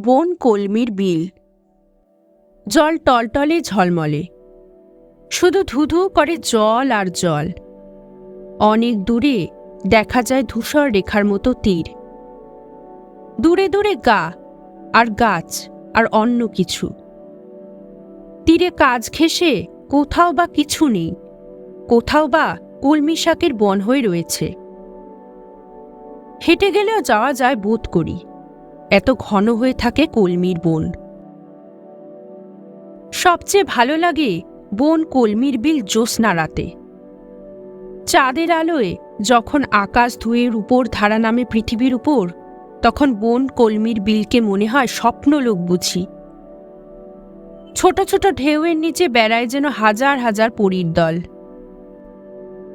বন কলমির বিল। জল টলটলে ঝলমলে। শুধু ধুধু করে জল আর জল। অনেক দূরে দেখা যায় ধূসর রেখার মতো তীর। দূরে দূরে গা আর গাছ আর অন্য কিছু। তীরে কাজ ঘেঁষে কোথাও বা কিছু নেই। কোথাও বা কলমি শাকের বন হয়ে রয়েছে। হেঁটে গেলেও যাওয়া যায় বোধ করি। এত ঘন হয়ে থাকে কলমির বন। সবচেয়ে ভালো লাগে বন কলমির বিল জ্যোৎস্না রাতে। চাঁদের আলোয় যখন আকাশ ধুয়ের উপর ধারা নামে পৃথিবীর উপর, তখন বন কলমির বিলকে মনে হয় স্বপ্নলোক বুঝি। ছোট ছোট ঢেউয়ের নিচে বেড়ায় যেন হাজার হাজার পরীর দল।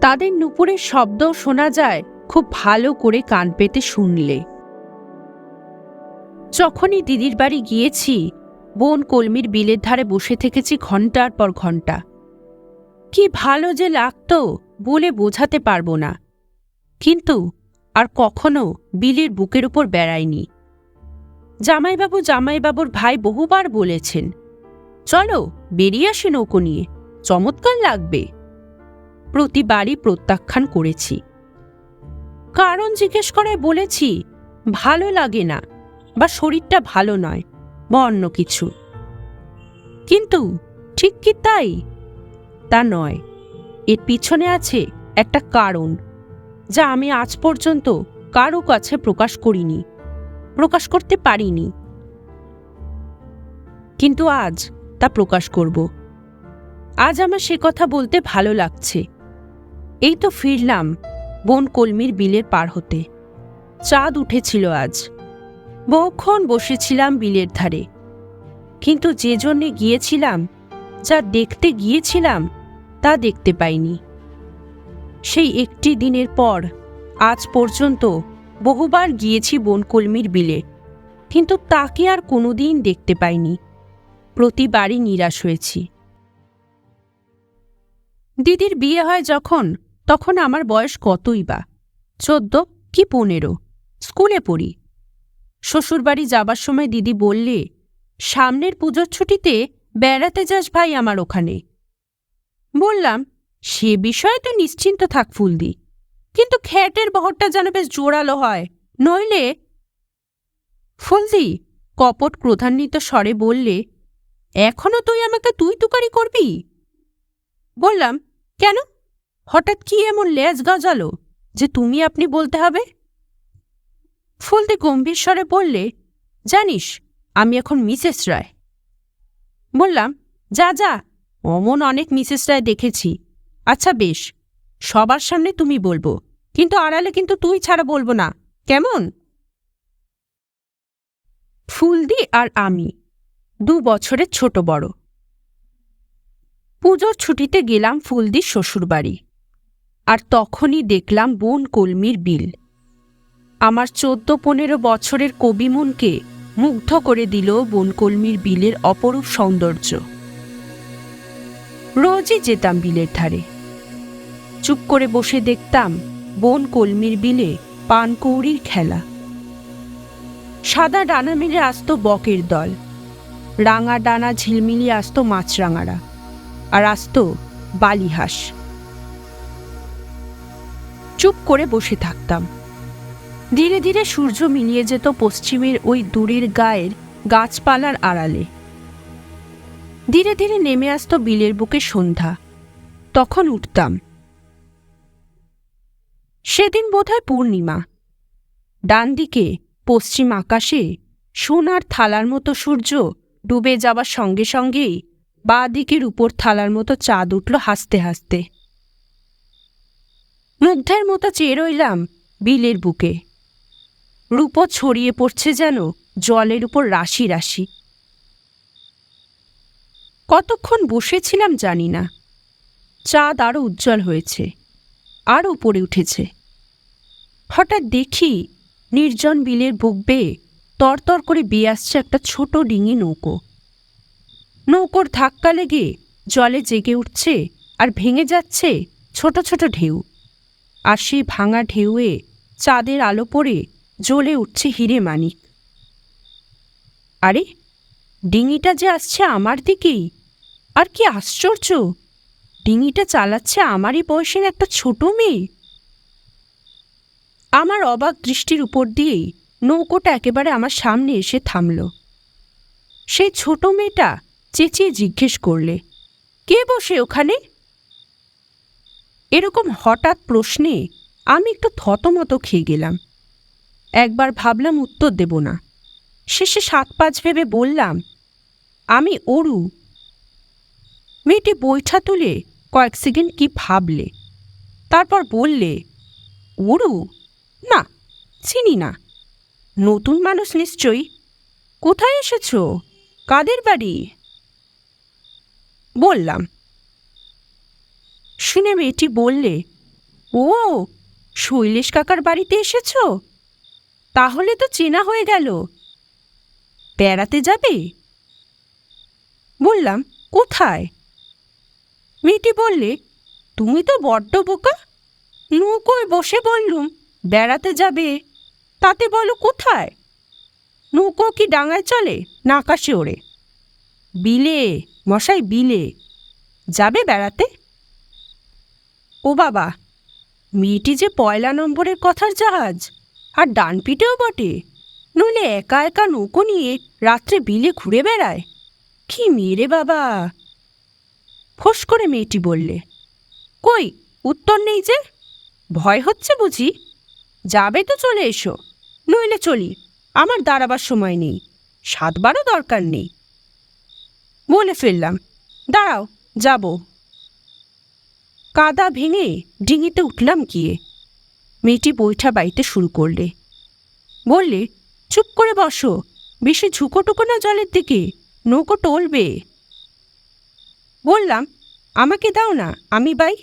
তাদের নুপুরের শব্দ শোনা যায়, খুব ভালো করে কান পেতে শুনলে। যখনই দিদির বাড়ি গিয়েছি, বোন কলমির বিলের ধারে বসে থেকেছি ঘণ্টার পর ঘণ্টা কি ভালো যে লাগতো বলে বোঝাতে পারব না। কিন্তু আর কখনো বিলের বুকের উপর বেড়ায়নি জামাইবাবু জামাইবাবুর ভাই বহুবার বলেছেন, চলো বেরিয়ে আসি নৌকো নিয়ে, চমৎকার লাগবে। প্রতিবারই প্রত্যাখ্যান করেছি। কারণ জিজ্ঞেস করায় বলেছি, ভালো লাগে না। বা শরীরটা ভালো নয়, বা অন্য কিছু। কিন্তু ঠিক কি তাই? তা নয়। এর পিছনে আছে একটা কারণ, যা আমি আজ পর্যন্ত কারও কাছে প্রকাশ করিনি, প্রকাশ করতে পারিনি। কিন্তু আজ তা প্রকাশ করব। আজ আমার সে কথা বলতে ভালো লাগছে। এই তো ফিরলাম বন কলমির বিলের পার হতে। চাঁদ উঠেছিল আজ। বহুক্ষণ বসেছিলাম বিলের ধারে। কিন্তু যে জন্যে গিয়েছিলাম, যা দেখতে গিয়েছিলাম, তা দেখতে পাইনি। সেই একটি দিনের পর, আজ পর্যন্ত বহুবার গিয়েছি বনকলমির বিলে, কিন্তু তাকে আর কোনোদিন দেখতে পাইনি। প্রতিবারই নিরাশ হয়েছি। দিদির বিয়ে হয় যখন, তখন আমার বয়স কতই বা? চোদ্দ কি পনেরো? স্কুলে পড়ি। শ্বশুরবাড়ি যাবার সময় দিদি বললে, সামনের পুজোর ছুটিতে বেড়াতে যাস ভাই আমার ওখানে। বললাম, সে বিষয়ে তো নিশ্চিন্ত থাক ফুলদি, কিন্তু খ্যাটের বহরটা যেন বেশ জোরালো হয়, নইলে ফুলদি, কপট ক্রোধান্বিত স্বরে বললে, এখনও তুই আমাকে তুই তুকারি করবি? বললাম, কেন? হঠাৎ কি এমন লেজ গজালো যে তুমি আপনি বলতে হবে? ফুলদি গম্ভীর স্বরে বললে, জানিস, আমি এখন মিসেস রায়। বললাম, যা যা, অমন অনেক মিসেস রায় দেখেছি। আচ্ছা বেশ, সবার সামনে তুমি বলব, কিন্তু আড়ালে কিন্তু তুই ছাড়া বলব না, কেমন? ফুলদি আর আমি, দু বছরের ছোট বড়। পুজোর ছুটিতে গেলাম ফুলদির শ্বশুরবাড়ি, আর তখনই দেখলাম বোন কলমির বিল। আমার চোদ্দ পনেরো বছরের কবিমনকে মুগ্ধ করে দিল বনকলমির বিলের অপরূপ সৌন্দর্য। রোজই যেতাম বিলের ধারে। চুপ করে বসে দেখতাম বন কলমির বিলে পানকৌড়ির খেলা। সাদা ডানা মিলে আসতো বকের দল, রাঙা ডানা ঝিলমিলিয়ে আসতো মাছরাঙারা, আর আসতো বালিহাঁস। চুপ করে বসে থাকতাম। ধীরে ধীরে সূর্য মিলিয়ে যেত পশ্চিমের ওই দূরের গায়ের গাছপালার আড়ালে। ধীরে ধীরে নেমে আসতো বিলের বুকে সন্ধ্যা। তখন উঠতাম। সেদিন বোধহয় পূর্ণিমা। ডান দিকে পশ্চিম আকাশে সোনার থালার মতো সূর্য ডুবে যাবার সঙ্গে সঙ্গেই বা দিকের উপর থালার মতো চাঁদ উঠল হাসতে হাসতে। মুগ্ধের মতো চেয়ে রইলাম বিলের বুকে। রূপ ছড়িয়ে পড়ছে যেন জলের উপর রাশি রাশি। কতক্ষণ বসেছিলাম জানি না। চাঁদ আরও উজ্জ্বল হয়েছে, আর উপরে উঠেছে। হঠাৎ দেখি নির্জন বিলের বুক বেয়ে তরতর করে বেয়ে আসছে একটা ছোট ডিঙি নৌকো। নৌকোর ধাক্কা লেগে জলে জেগে উঠছে আর ভেঙে যাচ্ছে ছোট ছোট ঢেউ। আর সেই ভাঙা ঢেউয়ে চাঁদের আলো পড়ে জ্বলে উঠছে হিরে মানিক। আরে, ডিঙিটা যে আসছে আমার দিকেই, আর কি আশ্চর্য, ডিঙিটা চালাচ্ছে আমারই বয়সের একটা ছোট মেয়ে। আমার অবাক দৃষ্টির উপর দিয়েই নৌকোটা একেবারে আমার সামনে এসে থামল। সেই ছোট মেয়েটা চেঁচিয়ে জিজ্ঞেস করলে, কে বসে ওখানে? এরকম হঠাৎ প্রশ্নে আমি একটু থতমত খেয়ে গেলাম। একবার ভাবলাম উত্তর দেব না। শেষে সাত পাঁচ ভেবে বললাম, আমি অরু। মেয়েটি বৈঠা তুলে কয়েক সেকেন্ড কি ভাবলে। তারপর বললে, অরু? না, চিনি না। নতুন মানুষ নিশ্চয়ই। কোথায় এসেছ? কাদের বাড়ি? বললাম। শুনে মেয়েটি বললে, ও, শৈলেশ কাকার বাড়িতে এসেছ? তাহলে তো চেনা হয়ে গেল। বেড়াতে যাবে? বললাম, কোথায়? মেয়েটি বললে, তুমি তো বড্ড বোকা। নৌকোয় বসে বললুম, বেড়াতে যাবে? তাতে বলো কোথায়? নৌকো কি ডাঙায় চলে না আকাশে ওড়ে? বিলে, মশাই বিলে, যাবে বেড়াতে? ও বাবা, মেয়েটি যে পয়লা নম্বরের কথার জাহাজ। আর ডান পিঠেও বটে। নইলে একা একা নৌকো নিয়ে রাত্রে বিলে ঘুরে বেড়ায়। কি মেরে বাবা? ফোঁস করে মেয়েটি বললে, কই, উত্তর নেই যে? ভয় হচ্ছে বুঝি? যাবে তো চলে এসো। নইলে চলি, আমার দাঁড়াবার সময় নেই, সাতবারও দরকার নেই। বলে ফেললাম, দাঁড়াও, যাব। কাদা ভেঙে ডিঙিতে উঠলাম গিয়ে। মেয়েটি বৈঠা বাইতে শুরু করলে। বললে, চুপ করে বসো, বেশি ঝুঁকোটুকো না জলের দিকে, নৌকো টলবে। বললাম, আমাকে দাও না, আমি বাই।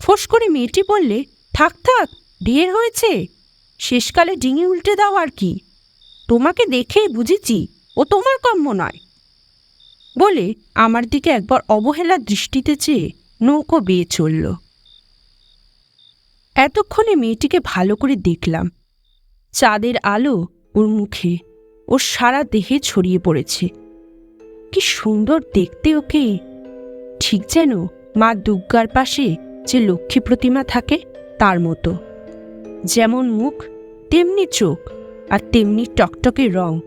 ফোঁস করে মেয়েটি বললে, থাক থাক, ঢের হয়েছে, শেষকালে ডিঙি উল্টে দাও আর কি। তোমাকে দেখে বুঝেছি, ও তোমার কর্ম নয়। বলে আমার দিকে একবার অবহেলার দৃষ্টিতে চেয়ে নৌকো বেয়ে চলল। এতক্ষণে মেয়েটিকে ভালো করে দেখলাম। চাঁদের আলো ওর মুখে, ওর সারা দেহে ছড়িয়ে পড়েছে। কি সুন্দর দেখতে ওকে। ঠিক যেন মা দুর্গার পাশে যে লক্ষ্মী প্রতিমা থাকে, তার মতো। যেমন মুখ, তেমনি চোখ, আর তেমনি টকটকে রং,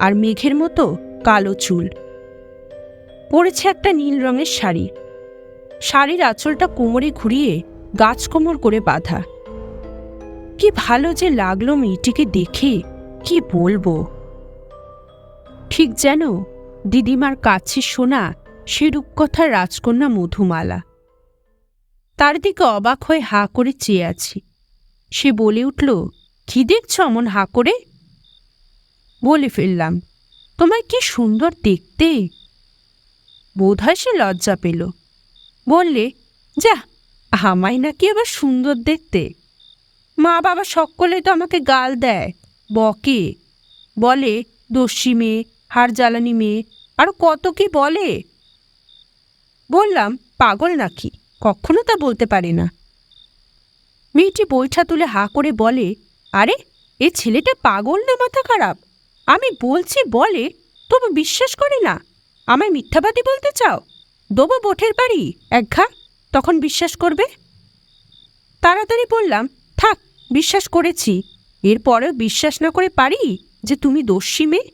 আর মেঘের মতো কালো চুল। পরেছে একটা নীল রঙের শাড়ি। শাড়ির আঁচলটা কোমরে ঘুরিয়ে গাছ কোমর করে বাঁধা। কি ভালো যে লাগল মেয়েটিকে দেখে, কি বলব? ঠিক যেন দিদিমার কাছে শোনা সে রূপকথার রাজকন্যা মধুমালা। তার দিকে অবাক হয়ে হা করে চেয়ে আছি। সে বলে উঠল, কি দেখছ অমন হা করে? বলে ফেললাম, তোমায় কি সুন্দর দেখতে? বোধহয় সে লজ্জা পেল। বললে, যা আমায় নাকি আবার সুন্দর দেখতে? মা বাবা সকলে তো আমাকে গাল দেয়। বকে। বলে, দস্যি মেয়ে হাড় জ্বালানি মেয়ে, আর কত কি বলে? বললাম, পাগল নাকি? কখনো তা বলতে পারে না। মেয়েটি বৈঠা তুলে হা করে বলে, আরে, এ ছেলেটা পাগল না মাথা খারাপ? আমি বলছি বলে, তবু বিশ্বাস করে না। আমায় মিথ্যাবাদী বলতে চাও? দেবো বোঠের বাড়ি এক ঘা তখন বিশ্বাস করবে? তাড়াতাড়ি বললাম, থাক, বিশ্বাস করেছি। এরপরেও বিশ্বাস না করে পারি যে তুমি দস্যি মেয়ে?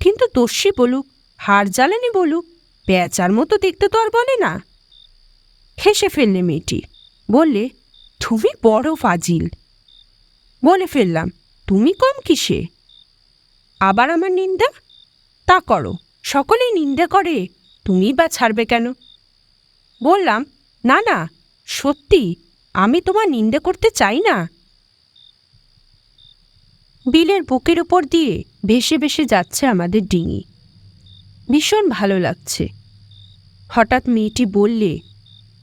কিন্তু দস্যি বলুক হার জ্বালানি বলুক, পেঁচার মতো দেখতে তো আর বলে না। হেসে ফেললে মেয়েটি, বললে, তুমি বড় ফাজিল। বলে ফেললাম, তুমি কম কিসে? আবার আমার নিন্দা? তা করো, সকলেই নিন্দা করে, তুমি বা ছাড়বে কেন? বললাম না না, সত্যি, আমি তোমার নিন্দে করতে চাই না। বিলের বুকের উপর দিয়ে ভেসে ভেসে যাচ্ছে আমাদের ডিঙি। ভীষণ ভালো লাগছে। হঠাৎ মেয়েটি বললে,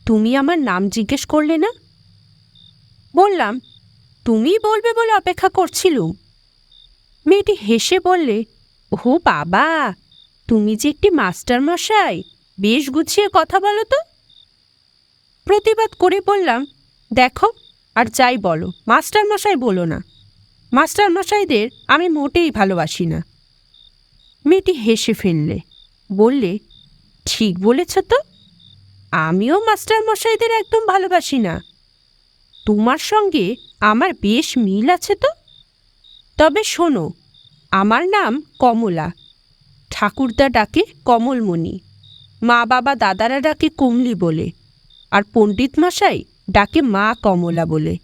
তুমি আমার নাম জিজ্ঞেস করলে না? বললাম তুমি বলবে বলে অপেক্ষা করছিলুম। মেয়েটি হেসে বললে ও বাবা, তুমি যে একটি মাস্টার মশাই বেশ গুছিয়ে কথা বলো তো। প্রতিবাদ করে বললাম, দেখো, আর যাই বলো মাস্টার মশাই বলো না। মাস্টার মশাইদের আমি মোটেই ভালোবাসি না। মেয়েটি হেসে ফেললে, বললে, ঠিক বলেছ তো, আমিও মাস্টার মশাইদের একদম ভালোবাসি না। তোমার সঙ্গে আমার বেশ মিল আছে তো। তবে শোনো, আমার নাম কমলা। ঠাকুরদা ডাকে কমলমণি। মা বাবা দাদারা ডাকে কুমলি বলে। আর পণ্ডিত মশাই ডাকে মা কমলা বলে।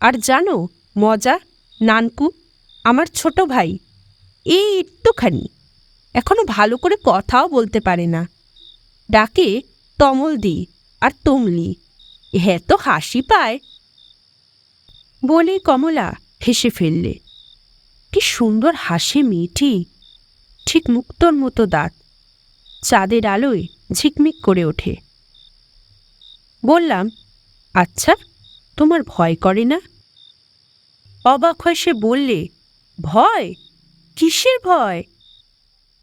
আর জানো, মজা, নানকু, আমার ছোট ভাই এই একটুখানি, এখনও ভালো করে কথাও বলতে পারে না। ডাকে তমলদি আর তমলি হ্যাঁ তো হাসি পায়। বলে কমলা হেসে ফেললে। কি সুন্দর হাসে মেয়েটি ঠিক মুক্তর মতো দাঁত, চাঁদের আলোয় ঝিকমিক করে ওঠে। বললাম আচ্ছা তোমার ভয় করে না? অবাক হয়ে সে বললে, ভয়? কিসের ভয়?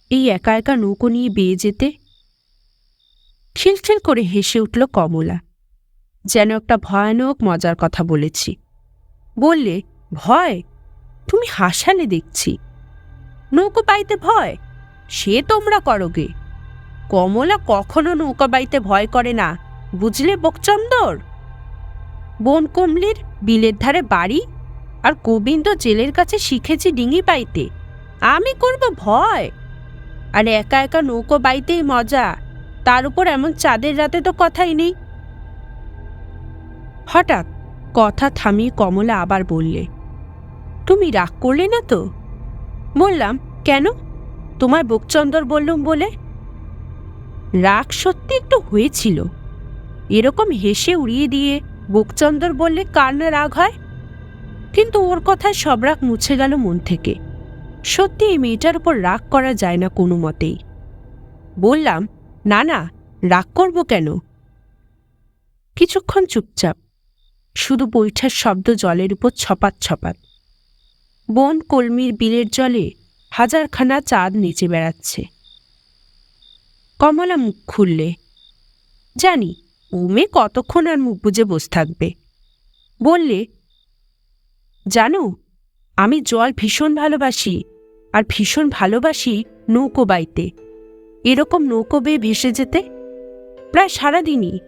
এই একা একা নৌকো নিয়ে বেয়ে যেতে খিলখিল করে হেসে উঠল কমলা। যেন একটা ভয়ানক মজার কথা বলেছি। বললে, ভয়? তুমি হাসালে দেখছি। নৌকো বাইতে ভয়? সে তোমরা করোগে। কমলা কখনো নৌকা বাইতে ভয় করে না। বুঝলে বকচন্দর? বন কমলির বিলের ধারে বাড়ি আর গোবিন্দ জেলের কাছে শিখেছি ডিঙি পাইতে আমি করব ভয়। আর একা একা নৌকো বাইতেই মজা। তার উপর এমন চাঁদের রাতে তো কথাই নেই। হঠাৎ কথা থামিয়ে কমলা আবার বললে, তুমি রাগ করলে না তো? বললাম, কেন? তোমায় বকচন্দর বললুম বলে? রাগ সত্যি একটু হয়েছিল। এরকম হেসে উড়িয়ে দিয়ে বকচন্দর বললে, কার না রাগ হয়? কিন্তু ওর কথায় সব রাগ মুছে গেল মন থেকে। সত্যি এই মেয়েটার উপর রাগ করা যায় না কোনো মতেই। বললাম, না না, রাগ করব কেন? কিছুক্ষণ চুপচাপ, শুধু বৈঠার শব্দ জলের উপর ছপাত ছপাত। বন কলমির বিলের জলে হাজারখানা চাঁদ নিচে বেড়াচ্ছে। কমলা মুখ খুললে, জানি ও মেয়ে কতক্ষণ আর মুখ বুজে বসে থাকবে? বললে, জানো, আমি জল ভীষণ ভালোবাসি, আর ভীষণ ভালোবাসি নৌকো বাইতে। এরকম নৌকো বেয়ে ভেসে যেতে? প্রায় সারাদিনই।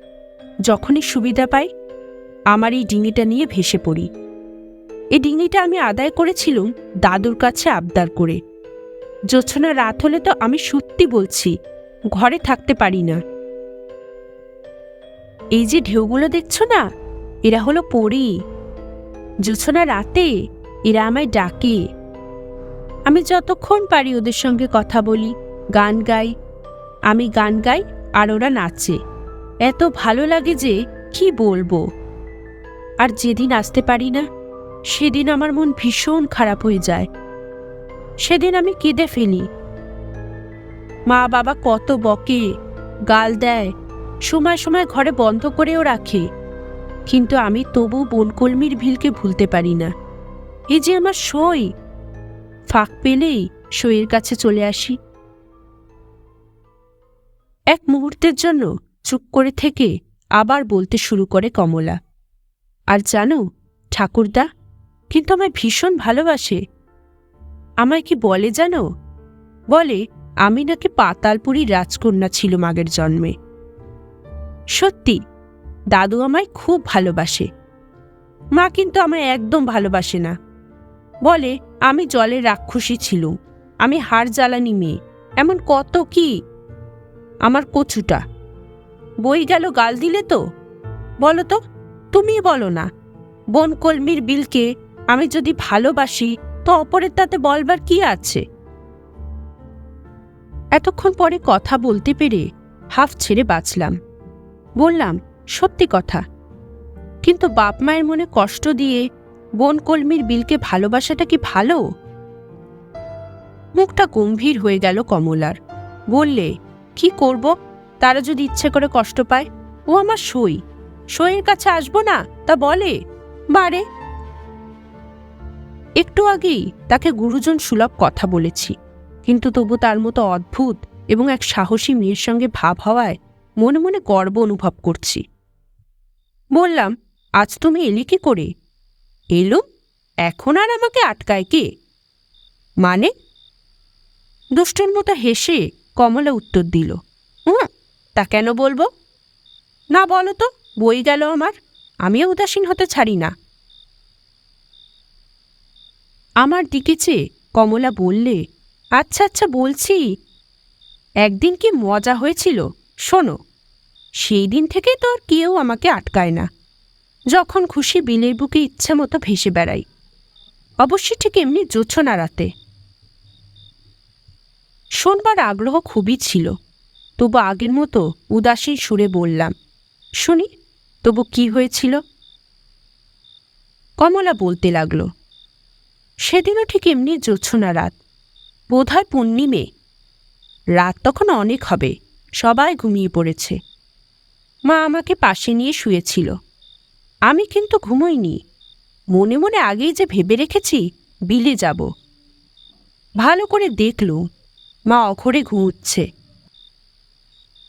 যখনই সুবিধা পাই, আমার এই ডিঙিটা নিয়ে ভেসে পড়ি। এই ডিঙিটা আমি আদায় করেছিলুম দাদুর কাছে আবদার করে। জোছনা রাত হলে তো আমি সত্যি বলছি, ঘরে থাকতে পারি না। এই যে ঢেউগুলো দেখছ না? এরা হলো পড়ি জোছনা রাতে এরা আমায় ডাকে। আমি যতক্ষণ পারি ওদের সঙ্গে কথা বলি, গান গাই। আমি গান গাই আর ওরা নাচে। এত ভালো লাগে যে কি বলব? আর যেদিন আসতে পারি না, সেদিন আমার মন ভীষণ খারাপ হয়ে যায়। সেদিন আমি কেঁদে ফেলি। মা বাবা কত বকে, গাল দেয় সময় সময় ঘরে বন্ধ করেও রাখে। কিন্তু আমি তবু বনকলমির ভিলকে ভুলতে পারি না। এই যে আমার সই! ফাঁক পেলেই সইয়ের কাছে চলে আসি। এক মুহূর্তের জন্য চুপ করে থেকে আবার বলতে শুরু করে কমলা। আর জানো, ঠাকুরদা, কিন্তু আমায় ভীষণ ভালোবাসে। আমায় কি বলে জানো? বলে, আমি নাকি পাতালপুরী রাজকন্যা ছিল মাগের জন্মে। সত্যি, দাদু আমায় খুব ভালোবাসে। মা কিন্তু আমায় একদম ভালোবাসে না। বলে, আমি জলের রাক্ষসী ছিল আমি হার জ্বালানি মেয়ে, এমন কত কি? আমার কচুটা। বই গেল গাল দিলে তো? বলো তো, তুমি বলো না। বন কলমির বিলকে আমি যদি ভালোবাসি, তো অপরের তাতে বলবার কি আছে? এতক্ষণ পরে কথা বলতে পেরে হাফ ছেড়ে বাঁচলাম। বললাম, সত্যি কথা। কিন্তু বাপ মায়ের মনে কষ্ট দিয়ে বন কলমির বিলকে ভালোবাসাটা কি ভালো? মুখটা গম্ভীর হয়ে গেল কমলার। বললে, কি করব? তারা যদি ইচ্ছে করে কষ্ট পায়, ও আমার সই। সইয়ের কাছে আসব না, তা বলে? বারে? একটু আগেই তাকে গুরুজন সুলভ কথা বলেছি। কিন্তু তবু তার মতো অদ্ভুত এবং এক সাহসী মেয়ের সঙ্গে ভাব হওয়ায় মনে মনে গর্ব অনুভব করছি। বললাম, আজ তুমি এলি কি করে? এলো এখন আর আমাকে আটকায় কে? মানে? দুষ্টুর মতো হেসে কমলা উত্তর দিল হুম তা কেন বলব? না বলো তো, বই গেল আমার আমিও উদাসীন হতে ছাড়ি না। আমার দিকে চেয়ে কমলা বললে আচ্ছা আচ্ছা বলছি, একদিন কি মজা হয়েছিল? শোনো, সেই দিন থেকে তো আর কেউ আমাকে আটকায় না। যখন খুশি বিলের বুকে ইচ্ছে মতো ভেসে বেড়াই। অবশ্যই ঠিক এমনি জোছনা রাতে। শোনবার আগ্রহ খুবই ছিল। তবু আগের মতো উদাসীন সুরে বললাম, শুনি, তবু কি হয়েছিল? কমলা বলতে লাগল, সেদিনও ঠিক এমনি জোছনা রাত। বোধহয় পূর্ণিমে। রাত তখন অনেক হবে। সবাই ঘুমিয়ে পড়েছে। মা আমাকে পাশে নিয়ে শুয়েছিল। আমি কিন্তু ঘুমোইনি। মনে মনে আগেই যে ভেবে রেখেছি, বিলে যাব। ভালো করে দেখলুম, মা অঘরে ঘুমুচ্ছে।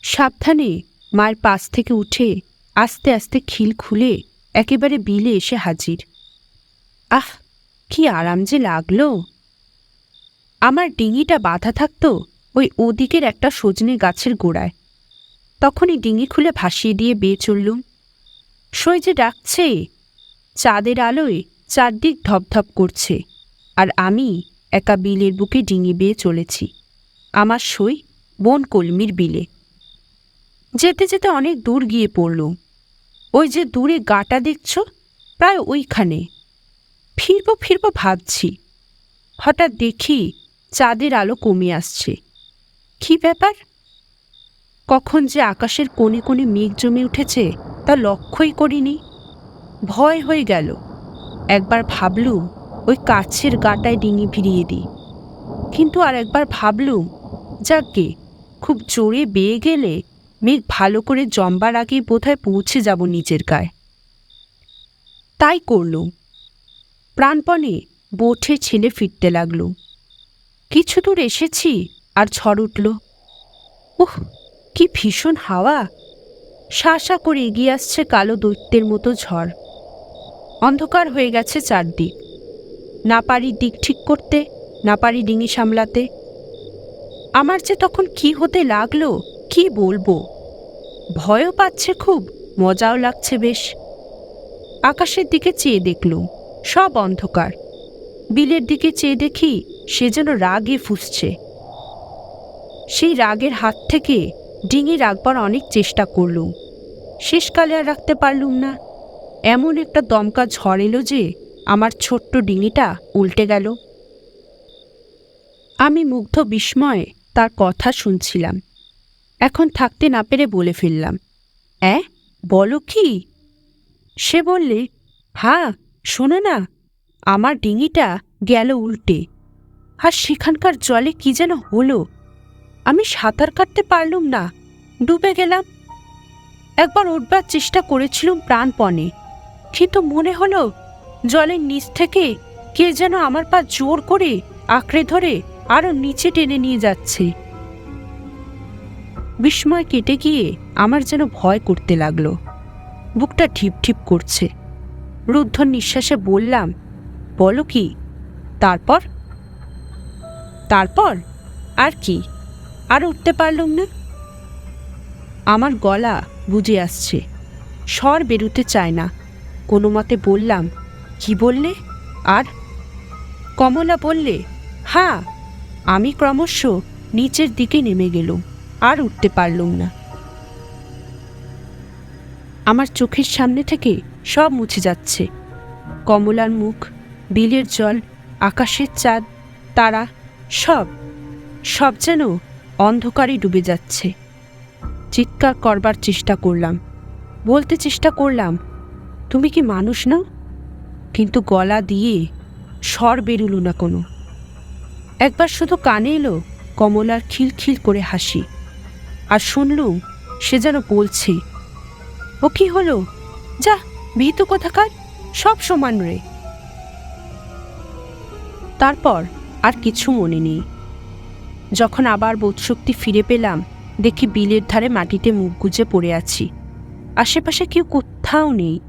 সাবধানে মায়ের পাশ থেকে উঠে আস্তে আস্তে খিল খুলে একেবারে বিলে এসে হাজির। আহ, কি আরাম যে লাগল। আমার ডিঙিটা বাঁধা থাকতো ওই ওদিকের একটা সজনে গাছের গোড়ায়। তখনই ডিঙি খুলে ভাসিয়ে দিয়ে বেয়ে চললুম সই যে ডাকছে, চাঁদের আলোয় চারদিক ধপধপ করছে, আর আমি একা বিলের বুকে ডিঙি বেয়ে চলেছি, আমার সই বন কলমির বিলে। যেতে যেতে অনেক দূর গিয়ে পড়ল। ওই যে দূরে গাটা দেখছ, প্রায় ওইখানে। ফিরব ফিরব ভাবছি। হঠাৎ দেখি চাঁদের আলো কমে আসছে। কি ব্যাপার? কখন যে আকাশের কোণে কোণে মেঘ জমে উঠেছে, তা লক্ষ্যই করিনি। ভয় হয়ে গেল। একবার ভাবলুম, ওই কাছের গাটায় ডিঙি ভিড়িয়ে দিই। কিন্তু আর একবার ভাবলুম যাকে খুব জোরে বেয়ে গেলে মেঘ ভালো করে জমবার আগেই বোধহয় পৌঁছে যাব নিজের গায়ে। তাই করলুম। প্রাণপণে বোঠে ছেলে ফিরতে লাগল কিছু দূর এসেছি আর ঝড় উঠল। উহ, কি ভীষণ হাওয়া। শাসা করে এগিয়ে আসছে কালো দৈত্যের মতো ঝড়। অন্ধকার হয়ে গেছে চারদিক। না পারি দিক ঠিক করতে, না পারি ডিঙি সামলাতে। আমার যে তখন কি হতে লাগল, কি বলব? ভয়ও পাচ্ছে খুব, মজাও লাগছে বেশ। আকাশের দিকে চেয়ে দেখলুম, সব অন্ধকার। বিলের দিকে চেয়ে দেখি সে যেন রাগে ফুসছে। সেই রাগের হাত থেকে ডিঙি রাখবার অনেক চেষ্টা করলুম। শেষকালে আর রাখতে পারলুম না। এমন একটা দমকা ঝড় এলো যে আমার ছোট্ট ডিঙিটা উল্টে গেল। আমি মুগ্ধ বিস্ময়ে তার কথা শুনছিলাম। এখন থাকতে না পেরে বলে ফেললাম, অ্যাঁ, বলো কি? সে বললে, হা, শোনো না, আমার ডিঙিটা গেল উল্টে। আর সেখানকার জলে কি যেন হলো আমি সাঁতার কাটতে পারলুম না, ডুবে গেলাম। একবার উঠবার চেষ্টা করেছিলুম প্রাণপণে, কিন্তু মনে হলো জলের নিচ থেকে কে যেন আমার পা জোর করে আঁকড়ে ধরে আরও নিচে টেনে নিয়ে যাচ্ছে। বিস্ময় কেটে গিয়ে আমার যেন ভয় করতে লাগল। বুকটা ঠিপ ঠিপ করছে। রুদ্ধ নিঃশ্বাসে বললাম, বলো কি, তারপর? তারপর? আর কি? আর উঠতে পারলুম না। আমার গলা বুঝে আসছে। স্বর বেরুতে চায় না। কোনো মতে বললাম, কি বললে? আর কমলা বললে হ্যাঁ আমি ক্রমশ নিচের দিকে নেমে গেলুম, আর উঠতে পারলুম না। আমার চোখের সামনে থেকে সব মুছে যাচ্ছে। কমলার মুখ, বিলের জল, আকাশের চাঁদ, তারা, সব সব যেন অন্ধকারে ডুবে যাচ্ছে। চিৎকার করবার চেষ্টা করলাম। বলতে চেষ্টা করলাম, তুমি কি মানুষ না? কিন্তু গলা দিয়ে স্বর বেরুলো না কোনো। একবার শুধু কানে এলো কমলার খিলখিল করে হাসি। আর শুনলুম সে যেন বলছে, ও কি হলো? যা, ভীতু কোথাকার? সব সমান রে। তারপর আর কিছু মনে নেই। যখন আবার বোধশক্তি ফিরে পেলাম, দেখি বিলের ধারে মাটিতে মুখ গুজে পড়ে আছি। আশেপাশে কেউ কোথাও নেই।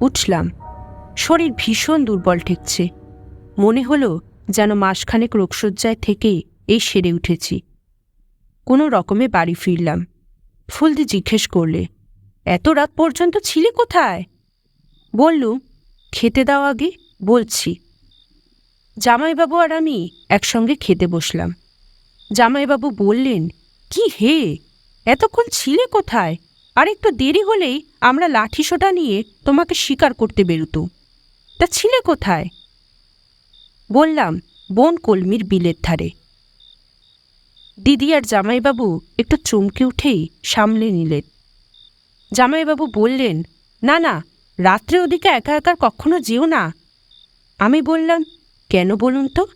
উঠলাম। শরীর ভীষণ দুর্বল ঠেকছে। মনে হলো যেন মাসখানেক রোগশয্যায় থেকে এই সেরে উঠেছি। কোনো রকমে বাড়ি ফিরলাম। ফুলদি জিজ্ঞেস করলে, এত রাত পর্যন্ত ছিলে কোথায়? বললুম, খেতে দাও আগে, বলছি। জামাইবাবু আর আমি একসঙ্গে খেতে বসলাম। জামাইবাবু বললেন, কি হে? এতক্ষণ ছিলে কোথায়? আর একটু দেরি হলেই আমরা লাঠি সোটা নিয়ে তোমাকে শিকার করতে বেরুতো। তা ছিলে কোথায়? বললাম, বন কলমির বিলের ধারে। দিদি আর জামাইবাবু একটু চমকে উঠেই সামলে নিলেন। জামাইবাবু বললেন, না না, রাত্রে ওদিকে একা একা কখনো যেও না। আমি বললাম, কেন বলুন তো?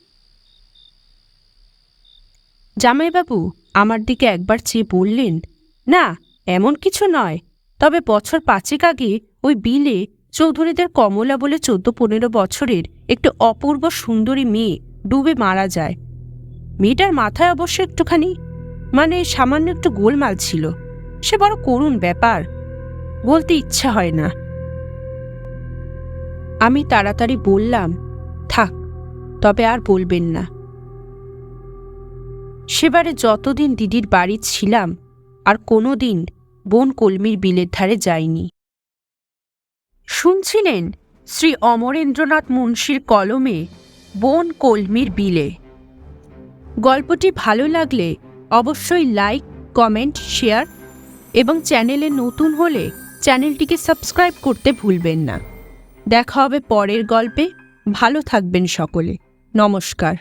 জামাইবাবু, আমার দিকে একবার চেয়ে বললেন, না, এমন কিছু নয়। তবে বছর পাঁচেক আগে ওই বিলে চৌধুরীদের কমলা বলে চোদ্দ পনেরো বছরের একটু অপূর্ব সুন্দরী মেয়ে ডুবে মারা যায়। মেয়েটার মাথায় অবশ্য একটুখানি মানে সামান্য একটু গোলমাল ছিল। সে বড় করুণ ব্যাপার, বলতে ইচ্ছা হয় না। আমি তাড়াতাড়ি বললাম, থাক, তবে আর বলবেন না। সেবারে যতদিন দিদির বাড়ি ছিলাম, আর কোনো দিন বন কলমির বিলের ধারে যাইনি। শুনছিলেন শ্রী অমরেন্দ্রনাথ মুন্সির কলমে বন কলমির বিলে। গল্পটি ভালো লাগলে অবশ্যই লাইক, কমেন্ট, শেয়ার এবং চ্যানেলে নতুন হলে চ্যানেলটিকে সাবস্ক্রাইব করতে ভুলবেন না। দেখা হবে পরের গল্পে। ভালো থাকবেন সকলে। নমস্কার।